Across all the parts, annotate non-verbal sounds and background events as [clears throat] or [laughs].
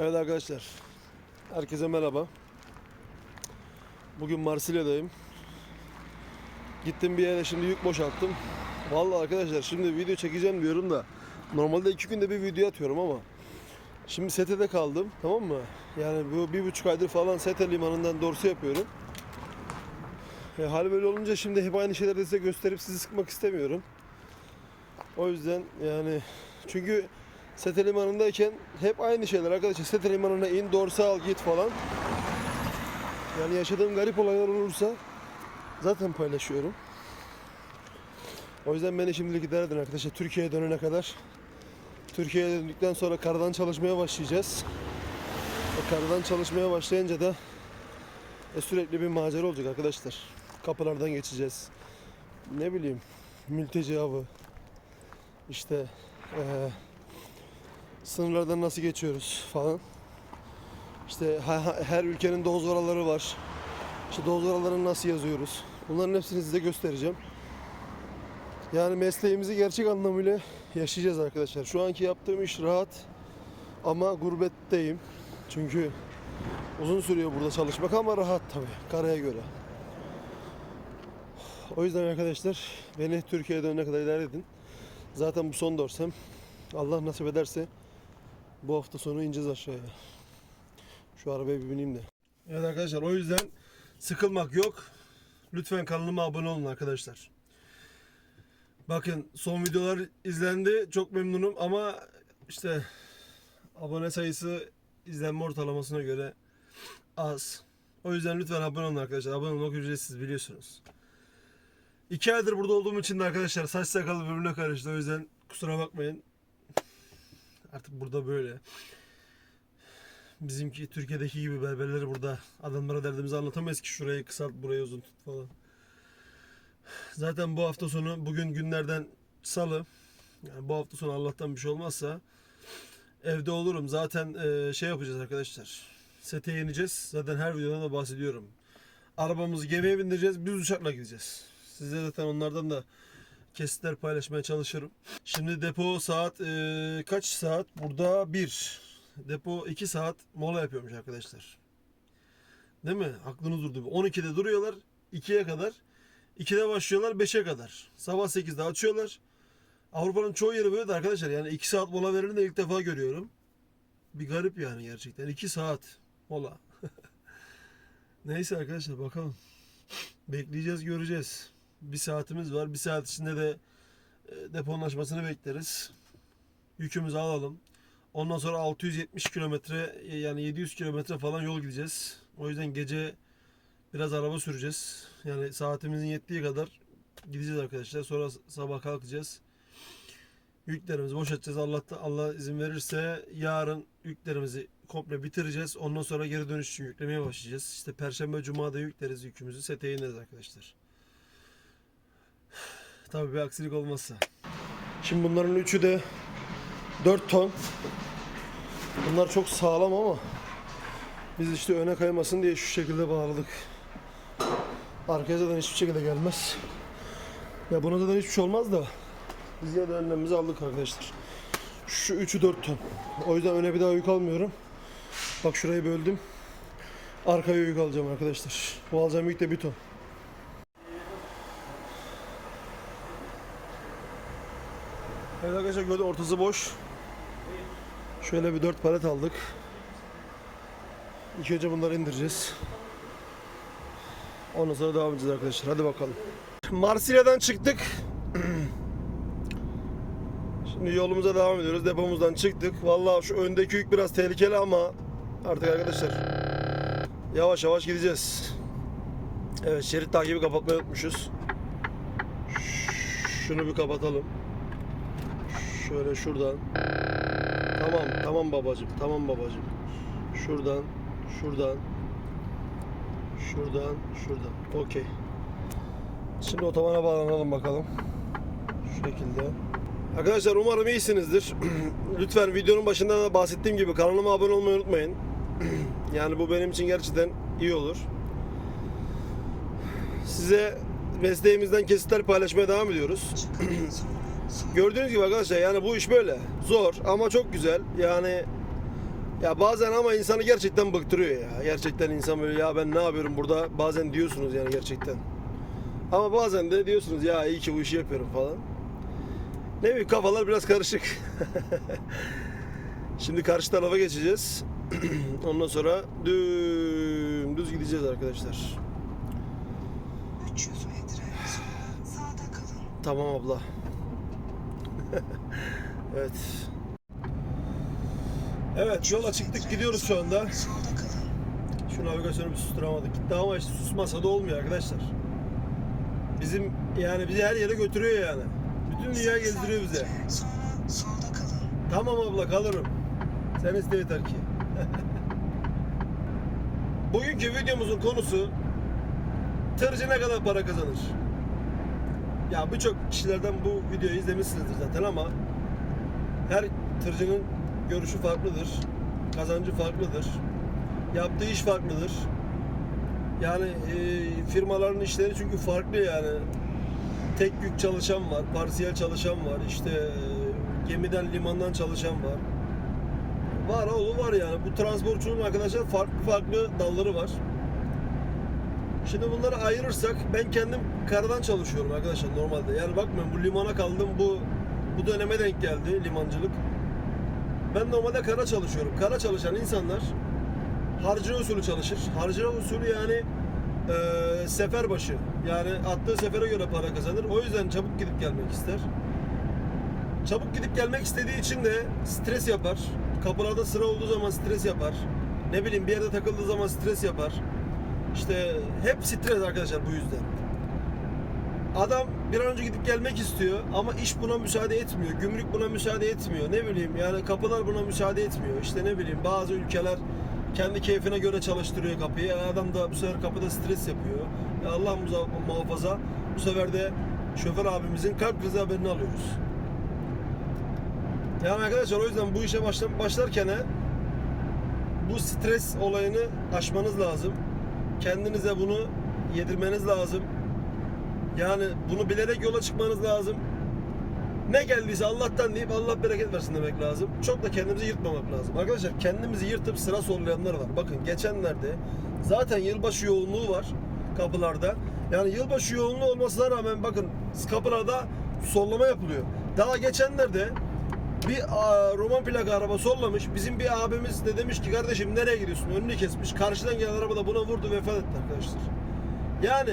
Evet arkadaşlar. Herkese merhaba. Bugün Marsilya'dayım. Gittim bir yere şimdi yük boşalttım. Vallahi arkadaşlar şimdi video çekeceğim diyorum da normalde iki günde bir video atıyorum ama şimdi Sete'de kaldım tamam mı? Yani bu bir buçuk aydır falan Sete limanından dorsu yapıyorum. E, hal böyle olunca şimdi hep aynı şeyleri size gösterip sizi sıkmak istemiyorum. O yüzden yani çünkü Sete limanındayken hep aynı şeyler arkadaşlar. Sete limanına in, dorsa al, git falan. Yani yaşadığım garip olaylar olursa zaten paylaşıyorum. O yüzden beni şimdilik idare edin arkadaşlar. Türkiye'ye dönene kadar. Türkiye'ye döndükten sonra kardan çalışmaya başlayacağız. O kardan çalışmaya başlayınca da e, sürekli bir macera olacak arkadaşlar. Kapılardan geçeceğiz. Ne bileyim, mülteci avı. İşte eee sınırlardan nasıl geçiyoruz falan. İşte her ülkenin doz oraları var. İşte doz oralarını nasıl yazıyoruz. Bunların hepsini size göstereceğim. Yani mesleğimizi gerçek anlamıyla yaşayacağız arkadaşlar. Şu anki yaptığım iş rahat ama gurbetteyim. Çünkü uzun sürüyor burada çalışmak ama rahat tabii karaya göre. O yüzden arkadaşlar beni Türkiye'ye dönene kadar idare edin. Zaten bu son dorsem. Allah nasip ederse bu hafta sonu ineceğiz aşağıya. Şu arabaya bir bineyim de. Evet arkadaşlar o yüzden sıkılmak yok. Lütfen kanalıma abone olun arkadaşlar. Bakın son videolar izlendi. Çok memnunum ama işte abone sayısı izlenme ortalamasına göre az. O yüzden lütfen abone olun arkadaşlar. Abone olmak ücretsiz biliyorsunuz. İki aydır burada olduğum için de arkadaşlar saç sakalı birbirine karıştı. O yüzden kusura bakmayın. Artık burada böyle. Bizimki Türkiye'deki gibi berberleri burada adamlara derdimizi anlatamayız ki şurayı kısalt burayı uzun tut falan. Zaten bu hafta sonu bugün günlerden salı. Yani bu hafta sonu Allah'tan bir şey olmazsa evde olurum. Zaten e, şey yapacağız arkadaşlar. Sete yeneceğiz. Zaten her videoda da bahsediyorum. Arabamızı gemiye bindireceğiz. Biz uçakla gideceğiz. Size zaten onlardan da kesitler paylaşmaya çalışırım. Şimdi depo saat e, kaç saat? Burada 1. Depo 2 saat mola yapıyormuş arkadaşlar. Değil mi? Aklınız durdu. 12'de duruyorlar 2'ye kadar. 2'de başlıyorlar 5'e kadar. Sabah 8'de açıyorlar. Avrupa'nın çoğu yeri böyle de arkadaşlar. Yani 2 saat mola verildiğini de ilk defa görüyorum. Bir garip yani gerçekten. 2 saat mola. [laughs] Neyse arkadaşlar bakalım. Bekleyeceğiz göreceğiz. Bir saatimiz var. Bir saat içinde de e, deponun açmasını bekleriz. Yükümüzü alalım. Ondan sonra 670 kilometre yani 700 kilometre falan yol gideceğiz. O yüzden gece biraz araba süreceğiz. Yani saatimizin yettiği kadar gideceğiz arkadaşlar. Sonra sabah kalkacağız. Yüklerimizi boşaltacağız. Allah Allah izin verirse yarın yüklerimizi komple bitireceğiz. Ondan sonra geri dönüş için yüklemeye başlayacağız. İşte Perşembe Cuma'da yükleriz yükümüzü. Sete ineriz arkadaşlar. Tabii bir aksilik olmazsa. Şimdi bunların üçü de 4 ton. Bunlar çok sağlam ama biz işte öne kaymasın diye şu şekilde bağladık. Arkaya zaten hiçbir şekilde gelmez. Ya buna zaten hiçbir şey olmaz da biz yine de önlemimizi aldık arkadaşlar. Şu üçü 4 ton. O yüzden öne bir daha yük almıyorum. Bak şurayı böldüm. Arkaya yük alacağım arkadaşlar. Bu alacağım yük de bir ton. Evet arkadaşlar gördüğün ortası boş. Şöyle bir dört palet aldık. İlk önce bunları indireceğiz. Ondan sonra devam edeceğiz arkadaşlar. Hadi bakalım. Marsilya'dan çıktık. [clears throat] Şimdi yolumuza devam ediyoruz. Depomuzdan çıktık. Vallahi şu öndeki yük biraz tehlikeli ama artık arkadaşlar yavaş yavaş gideceğiz. Evet şerit takibi kapatmayı unutmuşuz. Şunu bir kapatalım. Şöyle şuradan. Tamam, tamam babacım, tamam babacım. Şuradan, şuradan, şuradan, şuradan. Okey. Şimdi otobana bağlanalım bakalım. Şu şekilde. Arkadaşlar umarım iyisinizdir. [clears throat] Lütfen videonun başında da bahsettiğim gibi kanalıma abone olmayı unutmayın. [clears throat] yani bu benim için gerçekten iyi olur. Size mesleğimizden kesitler paylaşmaya devam ediyoruz. [clears throat] Gördüğünüz gibi arkadaşlar yani bu iş böyle. Zor ama çok güzel. Yani Ya bazen ama insanı gerçekten bıktırıyor ya. Gerçekten insan böyle ya ben ne yapıyorum burada bazen diyorsunuz yani gerçekten. Ama bazen de diyorsunuz ya iyi ki bu işi yapıyorum falan. Ne bileyim kafalar biraz karışık. [laughs] Şimdi karşı tarafa geçeceğiz. [clears throat] Ondan sonra dümdüz gideceğiz arkadaşlar. 300 metre sonra sağda kalın. Tamam abla. [laughs] evet. Evet yola çıktık gidiyoruz şu anda. Şu navigasyonu bir susturamadık. Gitti ama işte susmasa da olmuyor arkadaşlar. Bizim yani bizi her yere götürüyor yani. Bütün dünya gezdiriyor bize. Tamam abla kalırım. Sen iste yeter ki. [laughs] Bugünkü videomuzun konusu tırcı ne kadar para kazanır? Ya birçok kişilerden bu videoyu izlemişsinizdir zaten ama her tırcının görüşü farklıdır. Kazancı farklıdır. Yaptığı iş farklıdır. Yani e, firmaların işleri çünkü farklı yani. Tek yük çalışan var, parsiyel çalışan var, işte e, gemiden limandan çalışan var. Var oğlu var yani. Bu transportçunun arkadaşlar farklı farklı dalları var. Şimdi bunları ayırırsak ben kendim karadan çalışıyorum arkadaşlar normalde. Yani bakmayın bu limana kaldım bu bu döneme denk geldi limancılık. Ben normalde kara çalışıyorum. Kara çalışan insanlar harcı usulü çalışır. Harcı usulü yani e, sefer başı. Yani attığı sefere göre para kazanır. O yüzden çabuk gidip gelmek ister. Çabuk gidip gelmek istediği için de stres yapar. Kapılarda sıra olduğu zaman stres yapar. Ne bileyim bir yerde takıldığı zaman stres yapar. İşte hep stres arkadaşlar bu yüzden. Adam bir an önce gidip gelmek istiyor ama iş buna müsaade etmiyor. Gümrük buna müsaade etmiyor. Ne bileyim yani kapılar buna müsaade etmiyor. İşte ne bileyim bazı ülkeler kendi keyfine göre çalıştırıyor kapıyı. Adam da bu sefer kapıda stres yapıyor. Ya Allah muhafaza bu sefer de şoför abimizin kalp krizi haberini alıyoruz. Yani arkadaşlar o yüzden bu işe başla, başlarken bu stres olayını aşmanız lazım. Kendinize bunu yedirmeniz lazım. Yani bunu bilerek yola çıkmanız lazım. Ne geldiyse Allah'tan deyip Allah bereket versin demek lazım. Çok da kendimizi yırtmamak lazım. Arkadaşlar kendimizi yırtıp sıra sollayanlar var. Bakın geçenlerde zaten yılbaşı yoğunluğu var kapılarda. Yani yılbaşı yoğunluğu olmasına rağmen bakın kapılarda sollama yapılıyor. Daha geçenlerde bir roman plaka araba sollamış. Bizim bir abimiz de demiş ki kardeşim nereye gidiyorsun? Önünü kesmiş. Karşıdan gelen araba da buna vurdu vefat etti arkadaşlar. Yani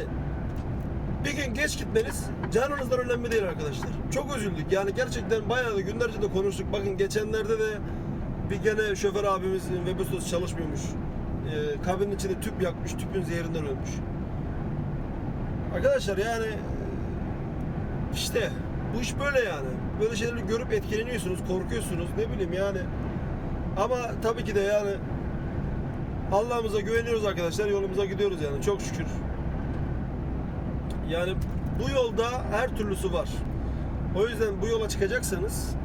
bir gün geç gitmeniz canınızdan önemli değil arkadaşlar. Çok üzüldük. Yani gerçekten bayağı da günlerce de konuştuk. Bakın geçenlerde de bir gene şoför abimizin Webesos çalışmıyormuş. Ee, kabinin içinde tüp yakmış. Tüpün zehrinden ölmüş. Arkadaşlar yani işte bu iş böyle yani. Böyle şeyleri görüp etkileniyorsunuz, korkuyorsunuz. Ne bileyim yani. Ama tabii ki de yani Allah'ımıza güveniyoruz arkadaşlar. Yolumuza gidiyoruz yani. Çok şükür. Yani bu yolda her türlüsü var. O yüzden bu yola çıkacaksanız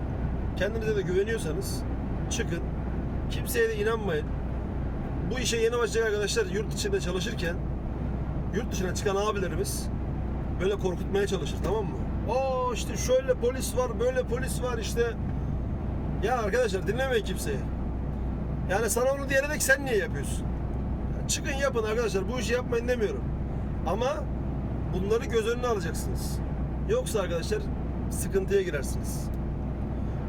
kendinize de güveniyorsanız çıkın. Kimseye de inanmayın. Bu işe yeni başlayacak arkadaşlar yurt içinde çalışırken yurt dışına çıkan abilerimiz böyle korkutmaya çalışır tamam mı? O işte şöyle polis var, böyle polis var işte. Ya arkadaşlar dinlemeyin kimseyi. Yani sana onu ki sen niye yapıyorsun? Ya çıkın yapın arkadaşlar. Bu işi yapmayın demiyorum. Ama bunları göz önüne alacaksınız. Yoksa arkadaşlar sıkıntıya girersiniz.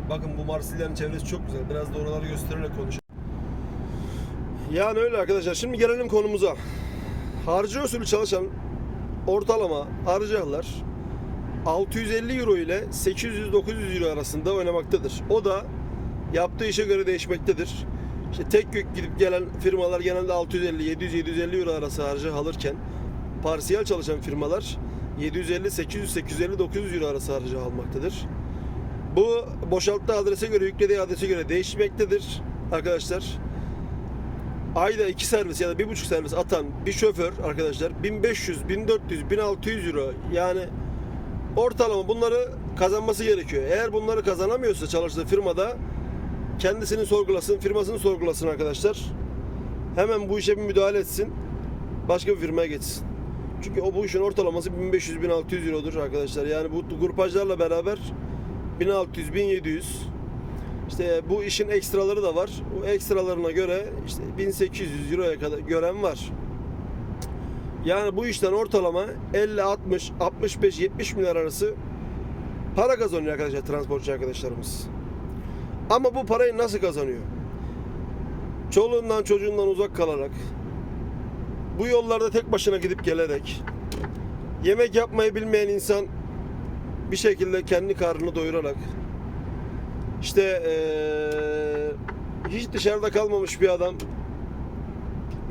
Bakın bu Marsilya'nın çevresi çok güzel. Biraz da oraları göstererek konuşalım. Yani öyle arkadaşlar. Şimdi gelelim konumuza. Harcı usulü çalışan ortalama harcayarlar 650 euro ile 800-900 euro arasında oynamaktadır. O da yaptığı işe göre değişmektedir. İşte tek yük gidip gelen firmalar genelde 650, 700, 750 euro arası harcı alırken parsiyel çalışan firmalar 750, 800, 850, 900 euro arası harcı almaktadır. Bu boşalttığı adrese göre, yüklediği adrese göre değişmektedir arkadaşlar. Ayda iki servis ya da bir buçuk servis atan bir şoför arkadaşlar 1500, 1400, 1600 euro yani ortalama bunları kazanması gerekiyor. Eğer bunları kazanamıyorsa çalıştığı firmada kendisini sorgulasın, firmasını sorgulasın arkadaşlar. Hemen bu işe bir müdahale etsin. Başka bir firmaya geçsin. Çünkü o bu işin ortalaması 1500-1600 eurodur arkadaşlar. Yani bu grupajlarla beraber 1600-1700 İşte bu işin ekstraları da var. Bu ekstralarına göre işte 1800 euroya kadar gören var. Yani bu işten ortalama 50, 60, 65, 70 milyar arası para kazanıyor arkadaşlar transportçu arkadaşlarımız. Ama bu parayı nasıl kazanıyor? Çoluğundan çocuğundan uzak kalarak, bu yollarda tek başına gidip gelerek, yemek yapmayı bilmeyen insan bir şekilde kendi karnını doyurarak, işte eee, hiç dışarıda kalmamış bir adam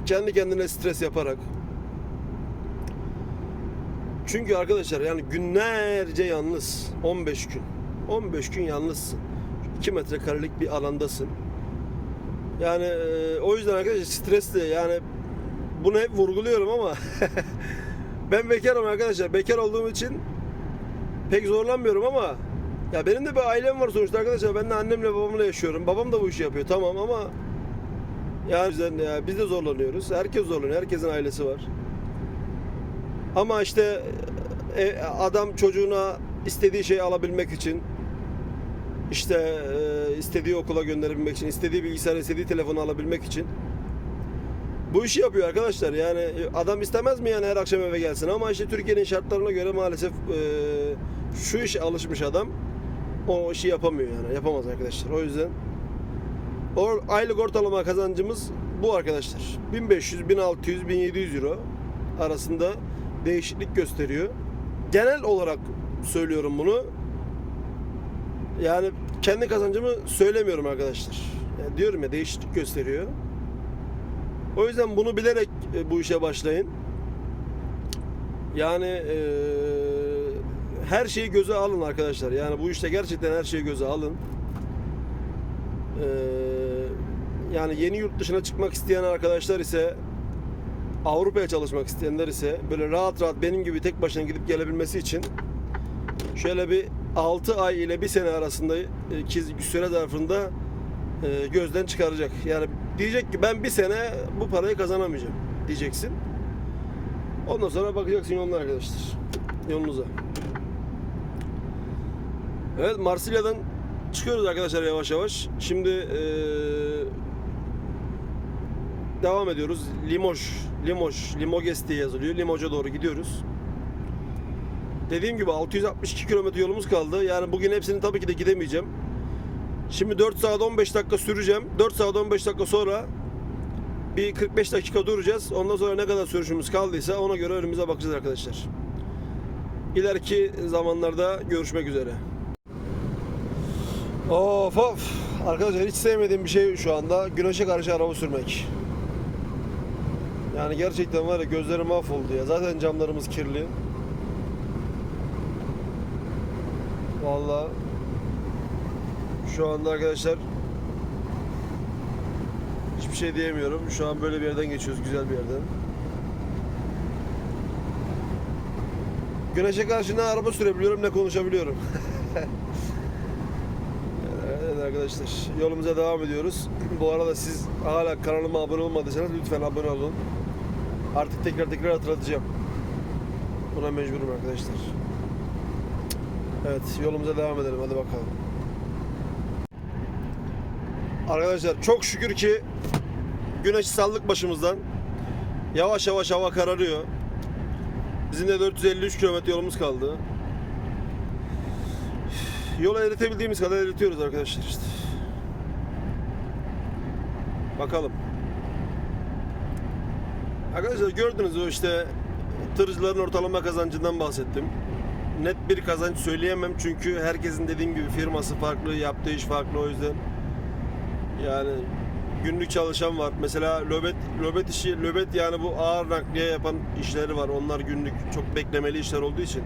kendi kendine stres yaparak, çünkü arkadaşlar yani günlerce yalnız 15 gün. 15 gün yalnızsın. 2 metrekarelik bir alandasın. Yani e, o yüzden arkadaşlar stresli yani bunu hep vurguluyorum ama [laughs] ben bekarım arkadaşlar. Bekar olduğum için pek zorlanmıyorum ama ya benim de bir ailem var sonuçta arkadaşlar. Ben de annemle babamla yaşıyorum. Babam da bu işi yapıyor tamam ama yani ya biz de zorlanıyoruz. Herkes zorlanıyor. Herkesin ailesi var. Ama işte e, adam çocuğuna istediği şeyi alabilmek için işte e, istediği okula gönderebilmek için, istediği bilgisayar, istediği telefonu alabilmek için bu işi yapıyor arkadaşlar. Yani e, adam istemez mi yani her akşam eve gelsin ama işte Türkiye'nin şartlarına göre maalesef şu işe alışmış adam o işi yapamıyor yani. Yapamaz arkadaşlar. O yüzden o aylık ortalama kazancımız bu arkadaşlar. 1500, 1600, 1700 euro arasında değişiklik gösteriyor. Genel olarak söylüyorum bunu. Yani kendi kazancımı söylemiyorum arkadaşlar. Yani diyorum ya değişiklik gösteriyor. O yüzden bunu bilerek e, bu işe başlayın. Yani e, her şeyi göze alın arkadaşlar. Yani bu işte gerçekten her şeyi göze alın. E, yani yeni yurt dışına çıkmak isteyen arkadaşlar ise Avrupa'ya çalışmak isteyenler ise böyle rahat rahat benim gibi tek başına gidip gelebilmesi için şöyle bir 6 ay ile 1 sene arasında e, süre zarfında e, gözden çıkaracak. Yani diyecek ki ben bir sene bu parayı kazanamayacağım diyeceksin. Ondan sonra bakacaksın yoluna arkadaşlar. Yolunuza. Evet Marsilya'dan çıkıyoruz arkadaşlar yavaş yavaş. Şimdi e, devam ediyoruz. Limoges, Limoges, Limoges diye yazılıyor. Limoges'a doğru gidiyoruz. Dediğim gibi 662 kilometre yolumuz kaldı. Yani bugün hepsini tabii ki de gidemeyeceğim. Şimdi 4 saat 15 dakika süreceğim. 4 saat 15 dakika sonra bir 45 dakika duracağız. Ondan sonra ne kadar sürüşümüz kaldıysa ona göre önümüze bakacağız arkadaşlar. İleriki zamanlarda görüşmek üzere. Of of. Arkadaşlar hiç sevmediğim bir şey şu anda güneşe karşı araba sürmek. Yani gerçekten var ya gözlerim mahvoldu ya. Zaten camlarımız kirli. Vallahi şu anda arkadaşlar hiçbir şey diyemiyorum. Şu an böyle bir yerden geçiyoruz, güzel bir yerden. Güneşe karşı ne araba sürebiliyorum ne konuşabiliyorum. [laughs] evet arkadaşlar yolumuza devam ediyoruz. Bu arada siz hala kanalıma abone olmadıysanız lütfen abone olun. Artık tekrar tekrar hatırlatacağım. Buna mecburum arkadaşlar. Evet yolumuza devam edelim hadi bakalım. Arkadaşlar çok şükür ki güneş sallık başımızdan. Yavaş yavaş hava kararıyor. Bizim de 453 kilometre yolumuz kaldı. Yola eritebildiğimiz kadar eritiyoruz arkadaşlar işte. Bakalım. Arkadaşlar gördünüz o işte tırcıların ortalama kazancından bahsettim. Net bir kazanç söyleyemem çünkü herkesin dediğim gibi firması farklı, yaptığı iş farklı o yüzden. Yani günlük çalışan var. Mesela löbet löbet işi löbet yani bu ağır nakliye yapan işleri var. Onlar günlük çok beklemeli işler olduğu için.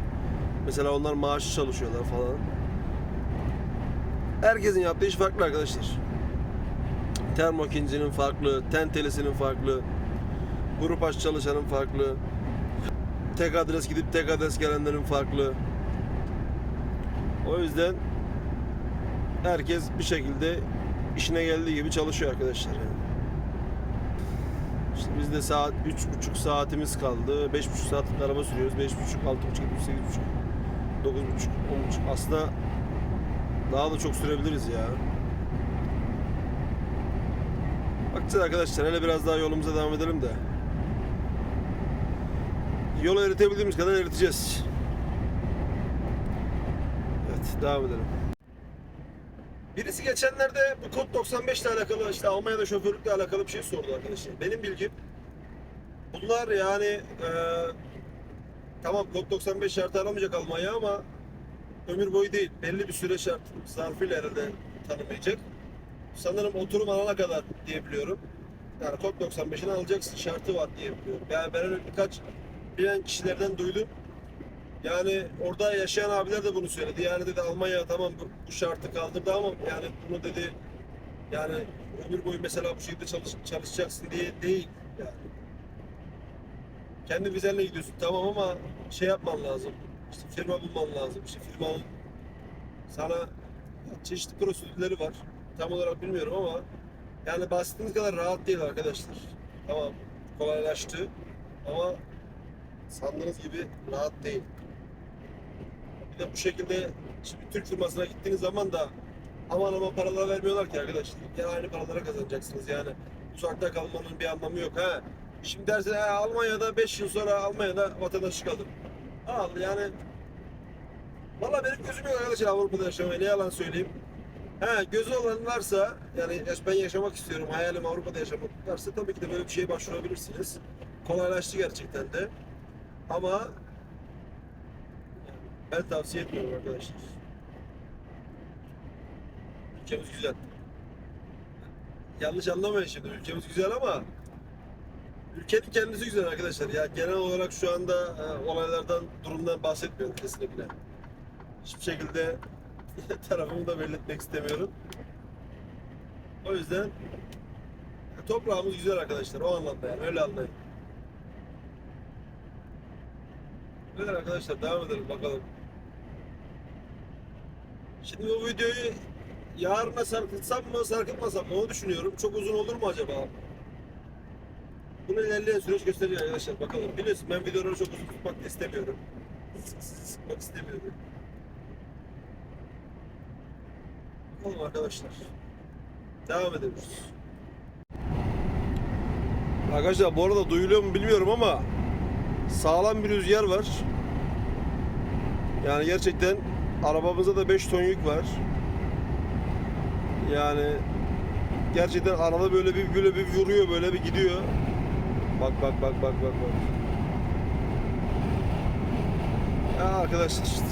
Mesela onlar maaşlı çalışıyorlar falan. Herkesin yaptığı iş farklı arkadaşlar. Termokincinin farklı, tentelisinin farklı, grup aç çalışanın farklı, tek adres gidip tek adres gelenlerin farklı. O yüzden herkes bir şekilde işine geldiği gibi çalışıyor arkadaşlar. Yani. İşte biz de saat üç buçuk saatimiz kaldı. Beş buçuk saatlik araba sürüyoruz. Beş buçuk, altı buçuk, yedi sekiz buçuk, dokuz buçuk, on buçuk. Aslında daha da çok sürebiliriz ya. Bakacağız arkadaşlar. Hele biraz daha yolumuza devam edelim de. Yolu eritebildiğimiz kadar eriteceğiz. Evet devam edelim. Birisi geçenlerde bu kod 95 ile alakalı işte Almanya'da şoförlükle alakalı bir şey sordu arkadaşlar. Benim bilgim bunlar yani e, tamam kod 95 şartı aramayacak Almanya ama ömür boyu değil. Belli bir süre şart zarfıyla herhalde tanımayacak. Sanırım oturum alana kadar diyebiliyorum. Yani kod 95'ini alacaksın şartı var diyebiliyorum. Yani ben öyle birkaç bilen kişilerden duydum. Yani orada yaşayan abiler de bunu söyledi. Yani dedi Almanya tamam bu, bu şartı kaldırdı ama yani bunu dedi yani ömür boyu mesela bu şekilde çalış, çalışacaksın diye değil. Yani. Kendi vizenle gidiyorsun tamam ama şey yapman lazım. İşte firma bulman lazım. İşte firmanın sana çeşitli prosedürleri var. Tam olarak bilmiyorum ama yani bahsettiğiniz kadar rahat değil arkadaşlar. Tamam kolaylaştı ama sandığınız gibi rahat değil. Bir de bu şekilde şimdi Türk firmasına gittiğiniz zaman da aman aman paralar vermiyorlar ki arkadaşlar. Gene aynı paralara kazanacaksınız yani. Uzakta kalmanın bir anlamı yok ha. Şimdi dersin ha, Almanya'da 5 yıl sonra Almanya'da vatandaşlık alır. Al yani Valla benim gözüm yok arkadaşlar Avrupa'da yaşamaya ne yalan söyleyeyim. Ha gözü olan varsa yani ben yaşamak istiyorum hayalim Avrupa'da yaşamak varsa tabii ki de böyle bir şeye başvurabilirsiniz. Kolaylaştı gerçekten de. Ama ben tavsiye etmiyorum arkadaşlar. Ülkemiz güzel. Yanlış anlamayın şimdi ülkemiz güzel ama ülkenin kendisi güzel arkadaşlar. Ya genel olarak şu anda e, olaylardan, durumdan bahsetmiyorum kesinlikle. Hiçbir şekilde [laughs] tarafımı da belli istemiyorum. O yüzden toprağımız güzel arkadaşlar. O anlamda yani öyle anlayın. Evet arkadaşlar devam edelim bakalım. Şimdi bu videoyu yarına sarkıtsam mı sarkıtmasam mı onu düşünüyorum. Çok uzun olur mu acaba? Bunu ilerleyen süreç gösterecek arkadaşlar bakalım. Biliyorsun ben videoları çok uzun tutmak istemiyorum. Sık- sık- Sıkmak istemiyorum. Bakalım arkadaşlar. Devam ediyoruz. Arkadaşlar bu arada duyuluyor mu bilmiyorum ama sağlam bir rüzgar var. Yani gerçekten arabamızda da 5 ton yük var. Yani gerçekten arada böyle bir böyle bir vuruyor böyle bir gidiyor. Bak bak bak bak bak bak. Ya arkadaşlar işte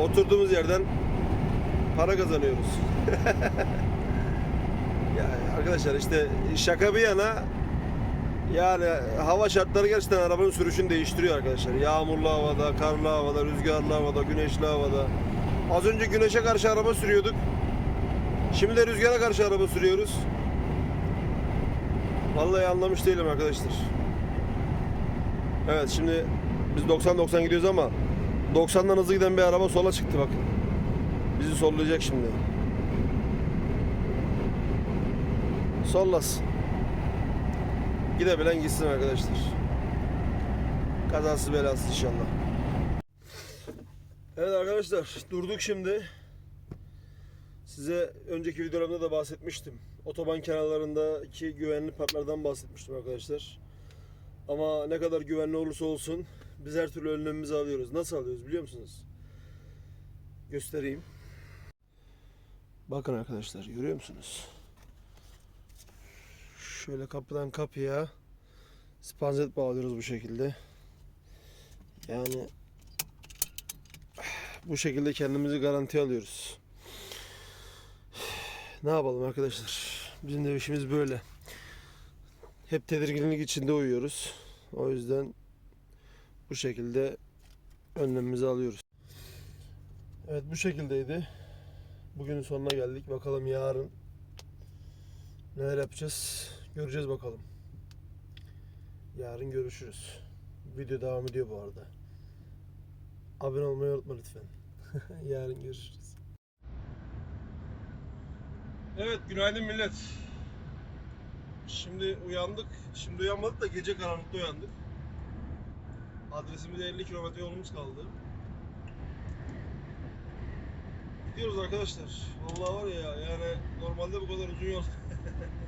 oturduğumuz yerden para kazanıyoruz. [laughs] ya arkadaşlar işte şaka bir yana yani hava şartları gerçekten arabanın sürüşünü değiştiriyor arkadaşlar. Yağmurlu havada, karlı havada, rüzgarlı havada, güneşli havada. Az önce güneşe karşı araba sürüyorduk. Şimdi de rüzgara karşı araba sürüyoruz. Vallahi anlamış değilim arkadaşlar. Evet şimdi biz 90-90 gidiyoruz ama 90'dan hızlı giden bir araba sola çıktı bakın. Bizi sollayacak şimdi. Sollasın. Gidebilen gitsin arkadaşlar. Kazasız belasız inşallah. Evet arkadaşlar durduk şimdi. Size önceki videolarımda da bahsetmiştim. Otoban kenarlarındaki güvenli parklardan bahsetmiştim arkadaşlar. Ama ne kadar güvenli olursa olsun biz her türlü önlemimizi alıyoruz. Nasıl alıyoruz biliyor musunuz? Göstereyim. Bakın arkadaşlar görüyor musunuz? Şöyle kapıdan kapıya spanzet bağlıyoruz bu şekilde. Yani bu şekilde kendimizi garantiye alıyoruz. Ne yapalım arkadaşlar? Bizim de işimiz böyle. Hep tedirginlik içinde uyuyoruz. O yüzden bu şekilde önlemimizi alıyoruz. Evet bu şekildeydi. Bugünün sonuna geldik. Bakalım yarın neler yapacağız. Göreceğiz bakalım. Yarın görüşürüz. Video devam ediyor bu arada. Abone olmayı unutma lütfen. [laughs] yarın görüşürüz. Evet günaydın millet. Şimdi uyandık. Şimdi uyanmadık da gece karanlıkta uyandık. Adresimizde 50 kilometre yolumuz kaldı. Gidiyoruz arkadaşlar. Vallahi var ya yani normalde bu kadar uzun yol [laughs]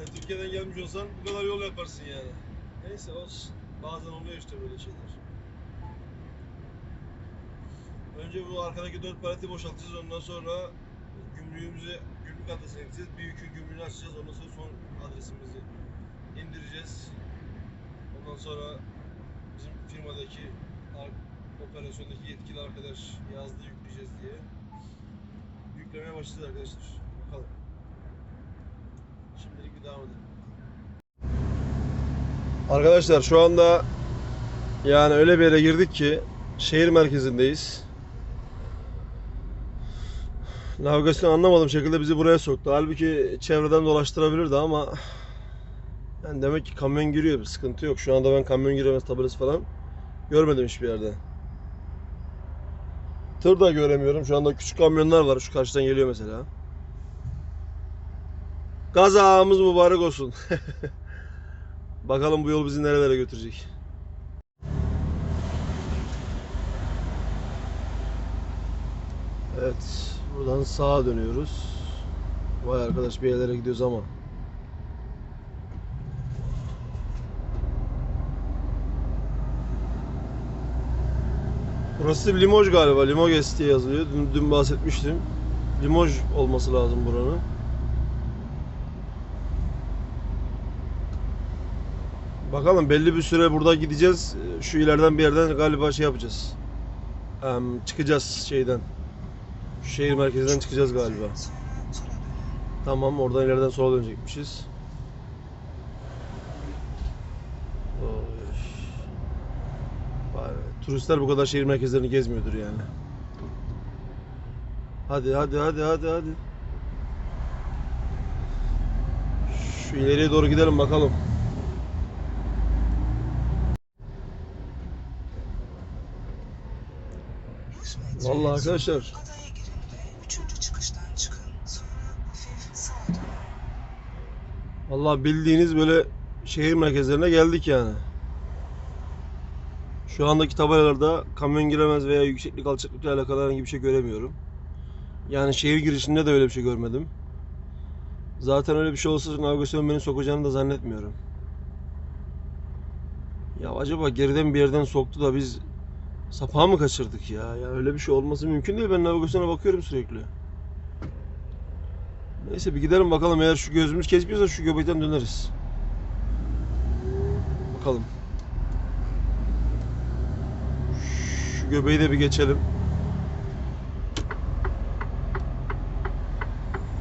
Yani Türkiye'den gelmiş olsan bu kadar yol yaparsın yani. Neyse olsun. Bazen oluyor işte böyle şeyler. Önce bu arkadaki dört paleti boşaltacağız. Ondan sonra gümrüğümüzü gümrük adresine gideceğiz. Bir yükün gümrüğünü açacağız. Ondan sonra son adresimizi indireceğiz. Ondan sonra bizim firmadaki operasyondaki yetkili arkadaş yazdı yükleyeceğiz diye. Yüklemeye başlayacağız arkadaşlar. Arkadaşlar şu anda yani öyle bir yere girdik ki şehir merkezindeyiz. Navigasyon anlamadığım şekilde bizi buraya soktu. Halbuki çevreden dolaştırabilirdi ama yani demek ki kamyon giriyor bir sıkıntı yok. Şu anda ben kamyon giremez tabelası falan görmedim hiçbir yerde. Tır da göremiyorum. Şu anda küçük kamyonlar var. Şu karşıdan geliyor mesela. Kazamız mübarek olsun. [laughs] Bakalım bu yol bizi nerelere götürecek. Evet. Buradan sağa dönüyoruz. Vay arkadaş bir yerlere gidiyoruz ama. Burası Limoges galiba. Limoges diye yazılıyor. Dün, dün bahsetmiştim. Limoges olması lazım buranın. Bakalım belli bir süre burada gideceğiz. Şu ileriden bir yerden galiba şey yapacağız. Em, çıkacağız şeyden. Şu şehir merkezinden çıkacağız galiba. Tamam oradan ileriden sola dönecekmişiz. Be. Turistler bu kadar şehir merkezlerini gezmiyordur yani. Hadi hadi hadi hadi hadi. Şu ileriye doğru gidelim bakalım. Yüz metre Vallahi sonra arkadaşlar. Adaya girin ve üçüncü çıkıştan çıkın. Sonra hafif sağa dönün. Vallahi bildiğiniz böyle şehir merkezlerine geldik yani. Şu andaki tabelalarda kamyon giremez veya yükseklik alçaklıkla alakalı herhangi bir şey göremiyorum. Yani şehir girişinde de öyle bir şey görmedim. Zaten öyle bir şey olsa navigasyon beni sokacağını da zannetmiyorum. Ya acaba geriden bir yerden soktu da biz sapağı mı kaçırdık ya? Ya öyle bir şey olması mümkün değil. Ben navigasyona bakıyorum sürekli. Neyse bir gidelim bakalım eğer şu gözümüz kesmiyorsa şu göbekten döneriz. Bakalım. Şu göbeği de bir geçelim.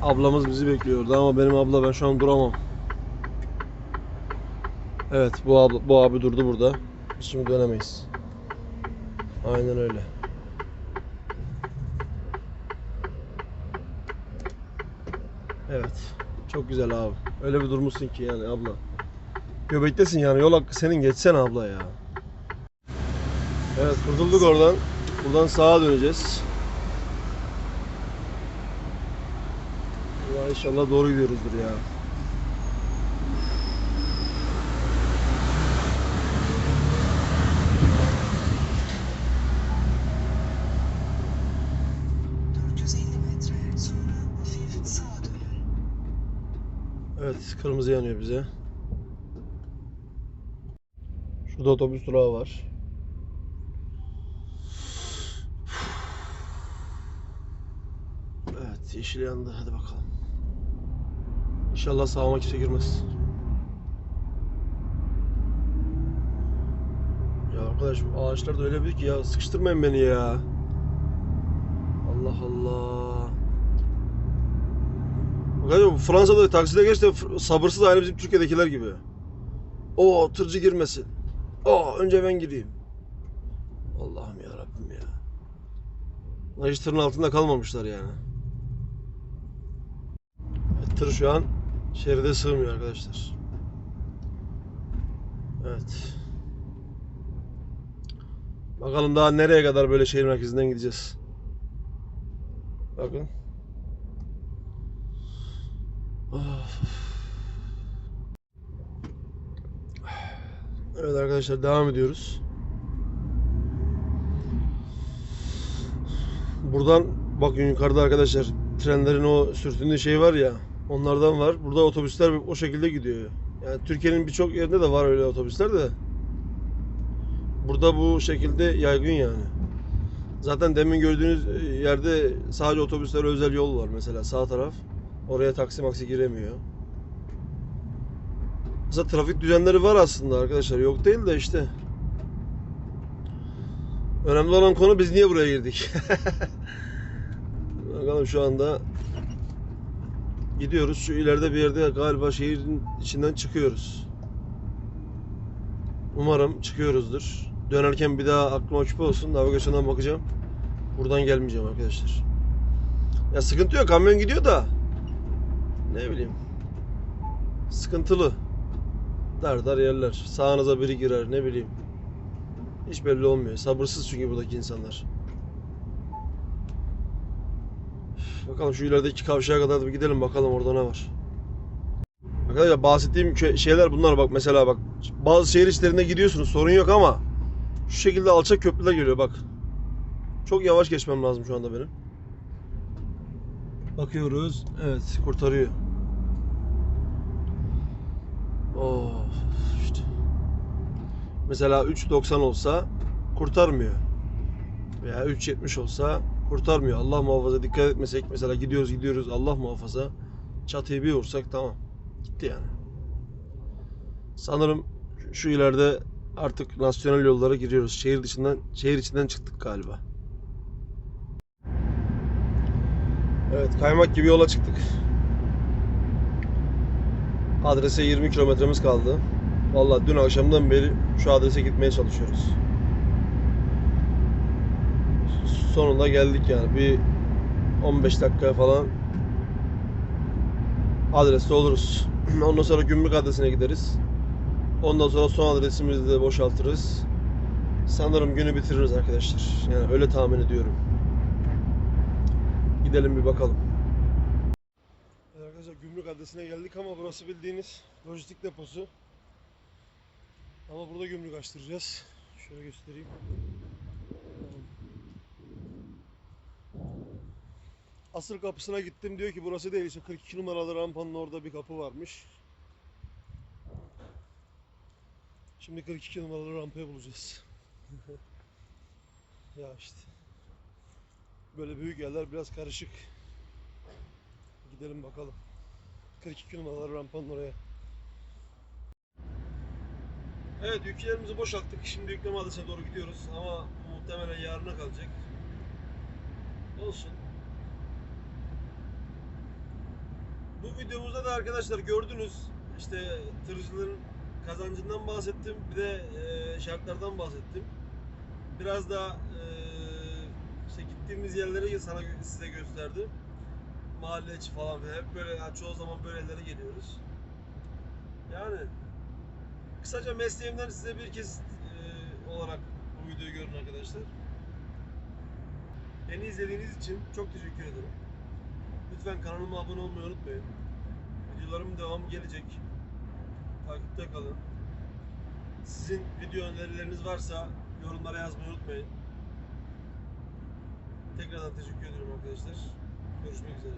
Ablamız bizi bekliyordu ama benim abla ben şu an duramam. Evet bu abla, bu abi durdu burada. Biz şimdi dönemeyiz. Aynen öyle. Evet. Çok güzel abi. Öyle bir durmuşsun ki yani abla. Göbektesin yani yol hakkı senin geçsene abla ya. Evet kurtulduk oradan. Buradan sağa döneceğiz. Allah inşallah doğru gidiyoruzdur ya. Kırmızı yanıyor bize. Şurada otobüs durağı var. Evet yeşil yandı hadi bakalım. İnşallah sağıma kimse girmez. Ya arkadaş bu ağaçlar da öyle büyük ki ya sıkıştırmayın beni ya. Allah Allah. Bakın Fransa'da takside geç de sabırsız aynı bizim Türkiye'dekiler gibi. O tırcı girmesin. O önce ben gireyim. Allah'ım ya Rabbim ya. Bunlar hiç tırın altında kalmamışlar yani. Evet, tır şu an şeride sığmıyor arkadaşlar. Evet. Bakalım daha nereye kadar böyle şehir merkezinden gideceğiz. Bakın. Evet arkadaşlar devam ediyoruz. Buradan bakın yukarıda arkadaşlar trenlerin o sürtündüğü şey var ya Onlardan var. Burada otobüsler o şekilde gidiyor. Yani Türkiye'nin birçok yerinde de var öyle otobüsler de. Burada bu şekilde yaygın yani. Zaten demin gördüğünüz yerde sadece otobüslere özel yol var mesela sağ taraf. Oraya taksi maksi giremiyor. Mesela trafik düzenleri var aslında arkadaşlar. Yok değil de işte. Önemli olan konu biz niye buraya girdik? [laughs] Bakalım şu anda gidiyoruz. Şu ileride bir yerde galiba şehrin içinden çıkıyoruz. Umarım çıkıyoruzdur. Dönerken bir daha aklıma şüphe olsun. Navigasyondan bakacağım. Buradan gelmeyeceğim arkadaşlar. Ya sıkıntı yok. Kamyon gidiyor da. Ne bileyim. Sıkıntılı. Dar dar yerler. Sağınıza biri girer. Ne bileyim. Hiç belli olmuyor. Sabırsız çünkü buradaki insanlar. Bakalım şu ilerideki kavşağa kadar da bir gidelim bakalım orada ne var. Arkadaşlar bahsettiğim şeyler bunlar bak mesela bak bazı şehir içlerinde gidiyorsunuz sorun yok ama şu şekilde alçak köprüler geliyor bak. Çok yavaş geçmem lazım şu anda benim. Bakıyoruz. Evet kurtarıyor. Of işte. Mesela 3.90 olsa kurtarmıyor. Veya 3.70 olsa kurtarmıyor. Allah muhafaza dikkat etmesek mesela gidiyoruz gidiyoruz Allah muhafaza çatıyı bir vursak tamam. Gitti yani. Sanırım şu ileride artık nasyonel yollara giriyoruz. Şehir dışından şehir içinden çıktık galiba. Evet kaymak gibi yola çıktık. Adrese 20 kilometremiz kaldı. Vallahi dün akşamdan beri şu adrese gitmeye çalışıyoruz. Sonunda geldik yani. Bir 15 dakika falan adreste oluruz. [clears throat] Ondan sonra gümrük adresine gideriz. Ondan sonra son adresimizi de boşaltırız. Sanırım günü bitiririz arkadaşlar. Yani öyle tahmin ediyorum. Gidelim bir bakalım. Evet arkadaşlar gümrük adresine geldik ama burası bildiğiniz lojistik deposu. Ama burada gümrük açtıracağız. Şöyle göstereyim. Asır kapısına gittim diyor ki burası değil işte 42 numaralı rampanın orada bir kapı varmış. Şimdi 42 numaralı rampayı bulacağız. [laughs] ya işte. Böyle büyük yerler biraz karışık. Gidelim bakalım. 42 numaralı rampanın oraya. Evet yüklerimizi boşalttık. Şimdi yükleme adresine doğru gidiyoruz ama muhtemelen yarına kalacak. Olsun. Bu videomuzda da arkadaşlar gördünüz işte tırcılığın kazancından bahsettim bir de e, şartlardan bahsettim. Biraz da gittiğimiz yerleri sana size gösterdim. Mahalle içi falan hep böyle yani çoğu zaman böyle geliyoruz. Yani kısaca mesleğimden size bir kesit e, olarak bu videoyu görün arkadaşlar. Beni izlediğiniz için çok teşekkür ederim. Lütfen kanalıma abone olmayı unutmayın. Videolarımın devamı gelecek. Takipte kalın. Sizin video önerileriniz varsa yorumlara yazmayı unutmayın. Tekrardan teşekkür ederim arkadaşlar. Görüşmek üzere.